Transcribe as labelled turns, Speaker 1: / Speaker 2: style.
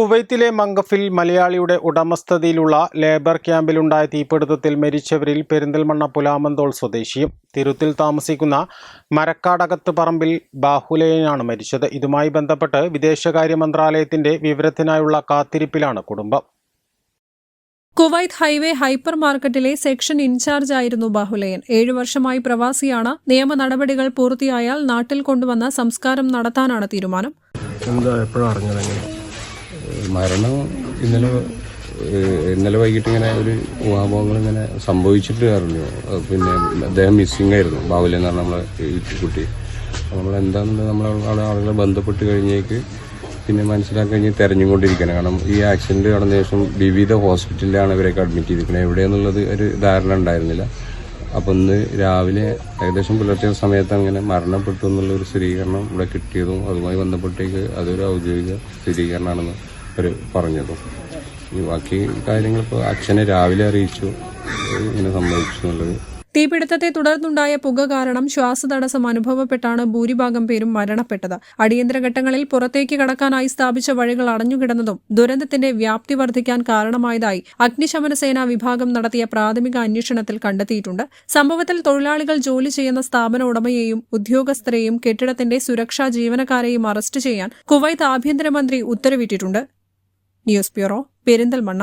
Speaker 1: കുവൈത്തിലെ മങ്കഫിൽ മലയാളിയുടെ ഉടമസ്ഥതയിലുള്ള ലേബർ ക്യാമ്പിലുണ്ടായ തീപിടുത്തത്തിൽ മരിച്ചവരിൽ പെരിന്തൽമണ്ണ പുലാമന്തോൾ സ്വദേശിയും തിരുത്തിൽ താമസിക്കുന്ന മരക്കാടകത്ത് പറമ്പിൽ ബാഹുലയനാണ് മരിച്ചത്. ഇതുമായി ബന്ധപ്പെട്ട് വിദേശകാര്യ മന്ത്രാലയത്തിന്റെ വിവരത്തിനായുള്ള കാത്തിരിപ്പിലാണ് കുടുംബം.
Speaker 2: കുവൈത്ത് ഹൈവേ ഹൈപ്പർ മാർക്കറ്റിലെ സെക്ഷൻ ഇൻചാർജ് ആയിരുന്നു ബാഹുലയൻ. ഏഴു വർഷമായി പ്രവാസിയാണ്. നിയമ നടപടികൾ പൂർത്തിയായാൽ നാട്ടിൽ കൊണ്ടുവന്ന സംസ്കാരം നടത്താനാണ് തീരുമാനം.
Speaker 3: എന്താ എപ്പോഴും അറിഞ്ഞത്
Speaker 4: മരണം ഇന്നലെ ഇന്നലെ വൈകിട്ട് ഇങ്ങനെ ഒരു ഊഹാഭോഹങ്ങൾ ഇങ്ങനെ സംഭവിച്ചിട്ട് അറിഞ്ഞു. പിന്നെ അദ്ദേഹം മിസ്സിംഗ് ആയിരുന്നു. ബാവുല എന്ന് പറഞ്ഞ നമ്മളെ കുട്ടി. നമ്മൾ എന്താണെന്ന് നമ്മൾ ആളുകളെ ബന്ധപ്പെട്ട് കഴിഞ്ഞേക്ക് പിന്നെ മനസ്സിലാക്കി കഴിഞ്ഞ് തെരഞ്ഞുകൊണ്ടിരിക്കണം കാരണം ഈ ആക്സിഡന്റ് നടന്ന ശേഷം വിവിധ ഹോസ്പിറ്റലിലാണ് ഇവരൊക്കെ അഡ്മിറ്റ് ചെയ്തിരിക്കുന്നത്. എവിടെയെന്നുള്ളത് ഒരു ധാരണ ഉണ്ടായിരുന്നില്ല. അപ്പം ഇന്ന് രാവിലെ ഏകദേശം പുലർച്ചെ സമയത്ത് അങ്ങനെ മരണപ്പെട്ടു എന്നുള്ള ഒരു സ്ഥിരീകരണം ഇവിടെ കിട്ടിയതും അതുമായി ബന്ധപ്പെട്ടേക്ക് അതൊരു ഔദ്യോഗിക സ്ഥിരീകരണമാണെന്ന് അവർ പറഞ്ഞതും. ഈ ബാക്കി കാര്യങ്ങൾ ഇപ്പോൾ അച്ഛനെ രാവിലെ അറിയിച്ചു. ഇങ്ങനെ സംഭവിച്ചു എന്നുള്ളത്
Speaker 2: തീപിടുത്തത്തെ തുടർന്നുണ്ടായ പുക കാരണം ശ്വാസതടസ്സം അനുഭവപ്പെട്ടാണ് ഭൂരിഭാഗം പേരും മരണപ്പെട്ടത്. അടിയന്തര ഘട്ടങ്ങളിൽ പുറത്തേക്ക് കടക്കാനായി സ്ഥാപിച്ച വഴികൾ അടഞ്ഞുകിടന്നതും ദുരന്തത്തിന്റെ വ്യാപ്തി വർദ്ധിക്കാൻ കാരണമായതായി അഗ്നിശമന സേനാ വിഭാഗം നടത്തിയ പ്രാഥമിക അന്വേഷണത്തിൽ കണ്ടെത്തിയിട്ടുണ്ട്. സംഭവത്തിൽ തൊഴിലാളികൾ ജോലി ചെയ്യുന്ന സ്ഥാപന ഉടമയെയും ഉദ്യോഗസ്ഥരെയും കെട്ടിടത്തിന്റെ സുരക്ഷാ ജീവനക്കാരെയും അറസ്റ്റ് ചെയ്യാൻ കുവൈത്ത് ആഭ്യന്തരമന്ത്രി ഉത്തരവിട്ടിട്ടുണ്ട്. News bureau Perinthalmanna.